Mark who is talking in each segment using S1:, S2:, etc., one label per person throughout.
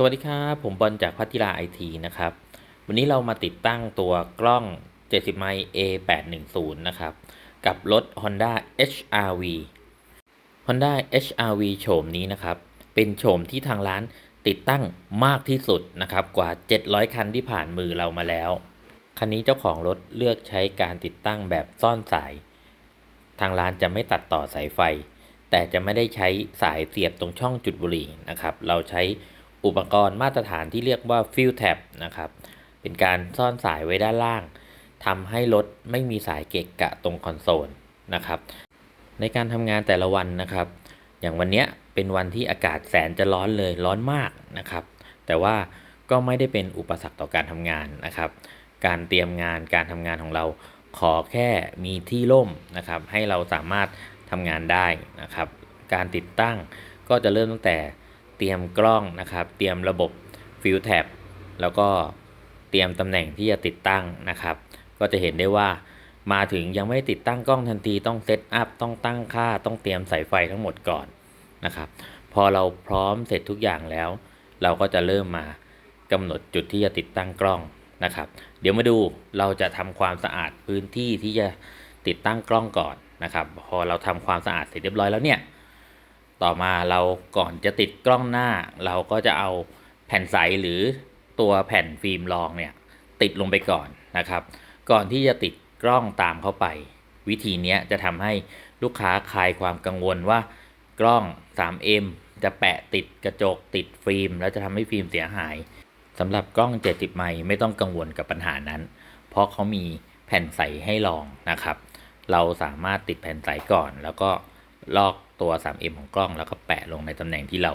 S1: สวัสดีครับผมบอลจากพัทิลาไอทีนะครับ วันนี้เรามาติดตั้งตัวกล้อง 70 ไมล์ A810 นะครับ กับรถ Honda HRV Honda HRV โฉมนี้นะครับ เป็นโฉมที่ทางร้านติดตั้งมากที่สุดนะครับ กว่า 700 คันที่ผ่านมือเรามาแล้ว คันนี้เจ้าของรถเลือกใช้การติดตั้งแบบซ่อนสาย ทางร้านจะไม่ตัดต่อสายไฟ แต่จะไม่ได้ใช้สายเสียบตรงช่องจุดบุหรี่นะครับ เราใช้ อุปกรณ์มาตรฐานที่เรียกว่า Fill Tab นะครับ เป็นการซ่อนสายไว้ด้านล่างทำให้รถไม่มีสายเกะกะตรงคอนโซลนะครับ ในการทำงานแต่ละวันนะครับ อย่างวันเนี้ยเป็นวันที่อากาศแสนจะร้อนเลยร้อนมากนะครับ แต่ว่าก็ไม่ได้เป็นอุปสรรคต่อการทำงานนะครับ การเตรียมงานการทำงานของเราขอแค่มีที่ร่มนะครับ ให้เราสามารถทำงานได้นะครับ การติดตั้งก็จะเริ่มตั้งแต่ เตรียมกล้องนะครับ เตรียมระบบฟิลแท็บแล้วก็เตรียมตำแหน่งที่จะติดตั้งนะครับ ก็จะเห็นได้ว่ามาถึงยังไม่ติดตั้งกล้องทันทีต้องเซตอัพต้องตั้งค่าต้องเตรียมสายไฟทั้งหมดก่อนนะครับ พอเราพร้อมเสร็จทุกอย่างแล้ว เราก็จะเริ่มมากำหนดจุดที่จะติดตั้งกล้องนะครับ เดี๋ยวมาดูเราจะทำความสะอาดพื้นที่ที่จะติดตั้งกล้องก่อนนะครับ พอเราทำความสะอาดเสร็จเรียบร้อยแล้วเนี่ย ต่อมาเราก่อนจะติดกล้องหน้า เราก็จะเอาแผ่นใสหรือตัวแผ่นฟิล์มรองเนี่ยติดลงไปก่อนนะครับ ก่อนที่จะติดกล้องตามเข้าไป วิธีนี้จะทำให้ลูกค้าคลายความกังวลว่ากล้อง 3M จะแปะติดกระจกติดฟิล์ม แล้วจะทำให้ฟิล์มเสียหายสำหรับกล้อง 70 ไมล์ไม่ต้องกังวลกับปัญหานั้น เพราะเขามีแผ่นใสให้ลองนะครับ เราสามารถติดแผ่นใสก่อน แล้วก็ลอก ตัว 3M ของกล้องแล้วก็แปะลงในตำแหน่งที่เรา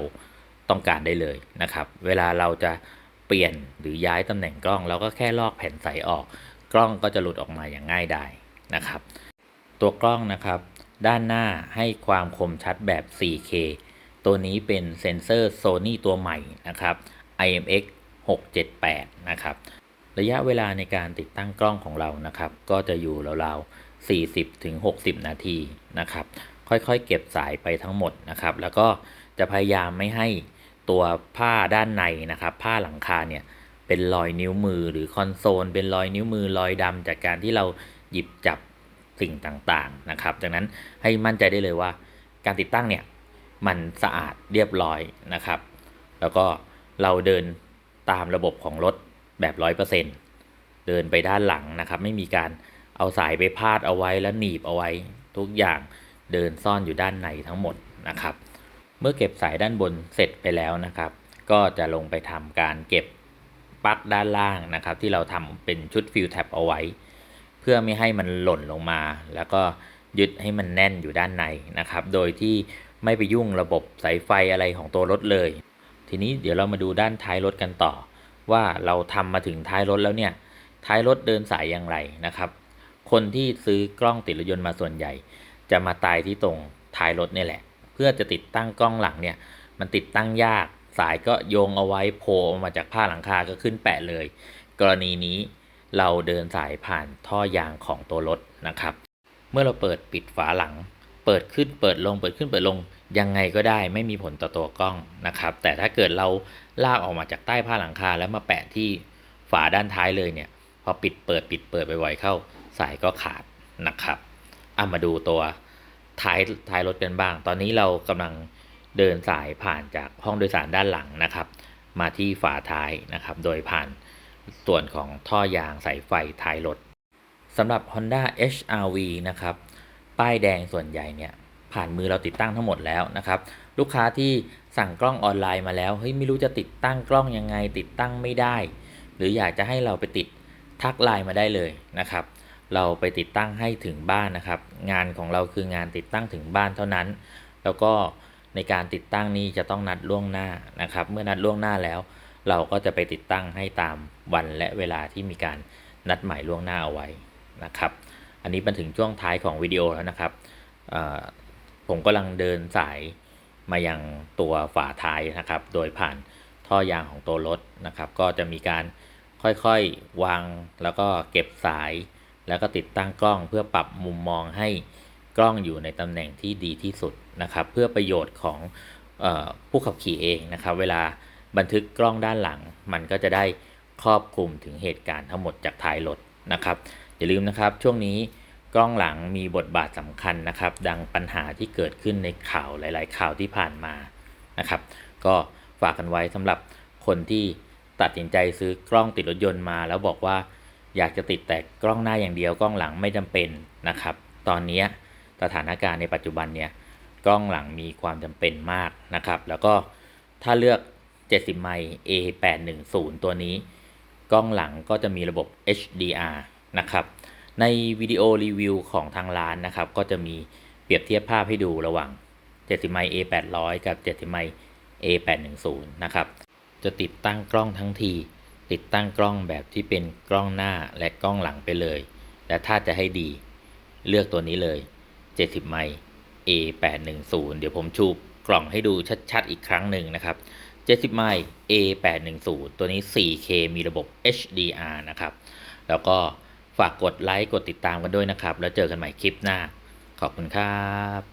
S1: ต้องการได้เลยนะครับ เวลาเราจะเปลี่ยนหรือย้ายตำแหน่งกล้อง เราก็แค่ลอกแผ่นใสออก กล้องก็จะหลุดออกมาอย่างง่ายดายนะครับ ตัวกล้องนะครับ ด้านหน้าให้ความคมชัดแบบ 4K ตัวนี้เป็นเซ็นเซอร์ Sony ตัวใหม่นะครับ IMX 678 นะครับระยะเวลาในการติดตั้งกล้องของเรานะครับ ก็จะอยู่ราวๆ40ถึง60 นาทีนะครับ ค่อยๆ เก็บสายไปทั้งหมดนะครับ แล้วก็จะพยายามไม่ให้ตัวผ้าด้านในนะครับ ผ้าหลังคาเนี่ยเป็นรอยนิ้วมือหรือคอนโซล เป็นรอยนิ้วมือรอยดำจากการที่เราหยิบจับสิ่งต่างๆนะครับดังนั้นให้มั่นใจได้เลยว่า การติดตั้งเนี่ยมันสะอาดเรียบร้อยนะครับ แล้วก็เราเดินตามระบบของรถแบบร้อยเปอร์เซ็นเดินไปด้านหลังนะครับ ไม่มีการเอาสายไปพาดเอาไว้แล้วหนีบเอาไว้ทุกอย่าง เดินซ่อนอยู่ด้านในทั้งหมดนะครับ เมื่อเก็บสายด้านบนเสร็จไปแล้วนะครับ ก็จะลงไปทำการเก็บปลั๊กด้านล่างนะครับ ที่เราทำเป็นชุดฟิลแท็บเอาไว้ เพื่อไม่ให้มันหล่นลงมา แล้วก็ยึดให้มันแน่นอยู่ด้านในนะครับ โดยที่ไม่ไปยุ่งระบบสายไฟอะไรของตัวรถเลย ทีนี้เดี๋ยวเรามาดูด้านท้ายรถกันต่อ ว่าเราทำมาถึงท้ายรถแล้วเนี่ยท้ายรถเดินสายอย่างไรนะครับ คนที่ซื้อกล้องติดรถยนต์มาส่วนใหญ่ จะมาตายที่ตรงท้ายรถนี่แหละ เพื่อจะติดตั้งกล้องหลังเนี่ยมันติดตั้งยากสายก็โยงเอาไว้โผล่ออกมาจากผ้าหลังคาก็ขึ้นแปะเลย กรณีนี้เราเดินสายผ่านท่อยางของตัวรถนะครับ เมื่อเราเปิดปิดฝาหลัง เปิดขึ้นเปิดลงเปิดขึ้นเปิดลงยังไงก็ได้ไม่มีผลต่อตัวกล้องนะครับ แต่ถ้าเกิดเราลากออกมาจากใต้ผ้าหลังคาแล้วมาแปะที่ฝาด้านท้ายเลยเนี่ยพอปิดเปิดปิดเปิดบ่อยๆเข้า สายก็ขาดนะครับ เอามาดูตัวท้ายท้ายรถกันบ้าง ตอนนี้เรากำลังเดินสายผ่านจากห้องโดยสารด้านหลังนะครับ มาที่ฝาท้ายนะครับ โดยผ่านส่วนของท่อยางสายไฟท้ายรถสำหรับ Honda HRV นะครับ ป้ายแดงส่วนใหญ่เนี่ยผ่านมือเราติดตั้งทั้งหมดแล้วนะครับ ลูกค้าที่สั่งกล้องออนไลน์มาแล้วเฮ้ยไม่รู้จะติดตั้งกล้องยังไง ติดตั้งไม่ได้ หรืออยากจะให้เราไปติดทักไลน์มาได้เลยนะครับ เราไปติดตั้งให้ถึงบ้านนะครับ งานของเราคืองานติดตั้งถึงบ้านเท่านั้น แล้วก็ในการติดตั้งนี้จะต้องนัดล่วงหน้านะครับ เมื่อนัดล่วงหน้าแล้ว เราก็จะไปติดตั้งให้ตามวันและเวลาที่มีการนัดหมายล่วงหน้าเอาไว้นะครับ อันนี้มันถึงช่วงท้ายของวิดีโอแล้วนะครับ ผมกำลังเดินสายมายังตัวฝาท้ายนะครับ โดยผ่านท่อยางของตัวรถนะครับ ก็จะมีการค่อยๆวางแล้วก็เก็บสาย แล้วก็ติดตั้งกล้องเพื่อปรับมุมมองให้กล้องอยู่ในตำแหน่งที่ดีที่สุดนะครับ เพื่อประโยชน์ของออผู้ขับขี่เองนะครับ เวลาบันทึกกล้องด้านหลัง มันก็จะได้ครอบคลุมถึงเหตุการณ์ทั้งหมดจากท้ายรถนะครับ อย่าลืมนะครับช่วงนี้กล้องหลังมีบทบาทสำคัญนะครับ ดังปัญหาที่เกิดขึ้นในข่าวหลาย ๆ ข่าวที่ผ่านมานะครับ ก็ฝากกันไว้สำหรับคนที่ตัดสินใจซื้อกล้องติดรถยนต์มา แล้วบอกว่า อยากจะติดแต่กล้องหน้าอย่างเดียวกล้องหลังไม่จำเป็นนะครับ ตอนนี้สถานการณ์ในปัจจุบันเนี่ยกล้องหลังมีความจำเป็นมากนะครับ แล้วก็ถ้าเลือก 70 ไมล์ A810 ตัวนี้ กล้องหลังก็จะมีระบบ HDR นะครับ ในวิดีโอรีวิวของทางร้านนะครับ ก็จะมีเปรียบเทียบภาพให้ดูระหว่าง 70 ไมล์ A800 กับ 70 ไมล์ A810 นะครับ จะติดตั้งกล้องทั้งที ติดตั้งกล้องแบบที่เป็นกล้องหน้าและกล้องหลังไปเลย และถ้าจะให้ดีเลือกตัวนี้เลย 70 ไมล์ A810 เดี๋ยวผมชูกล่องให้ดูชัดๆ อีกครั้งหนึ่งนะครับ 70 ไมล์ A810 ตัวนี้ 4K มีระบบ HDR นะครับ แล้วก็ฝากกดไลค์ กดติดตามกันด้วยนะครับ แล้วเจอกันใหม่คลิปหน้า ขอบคุณครับ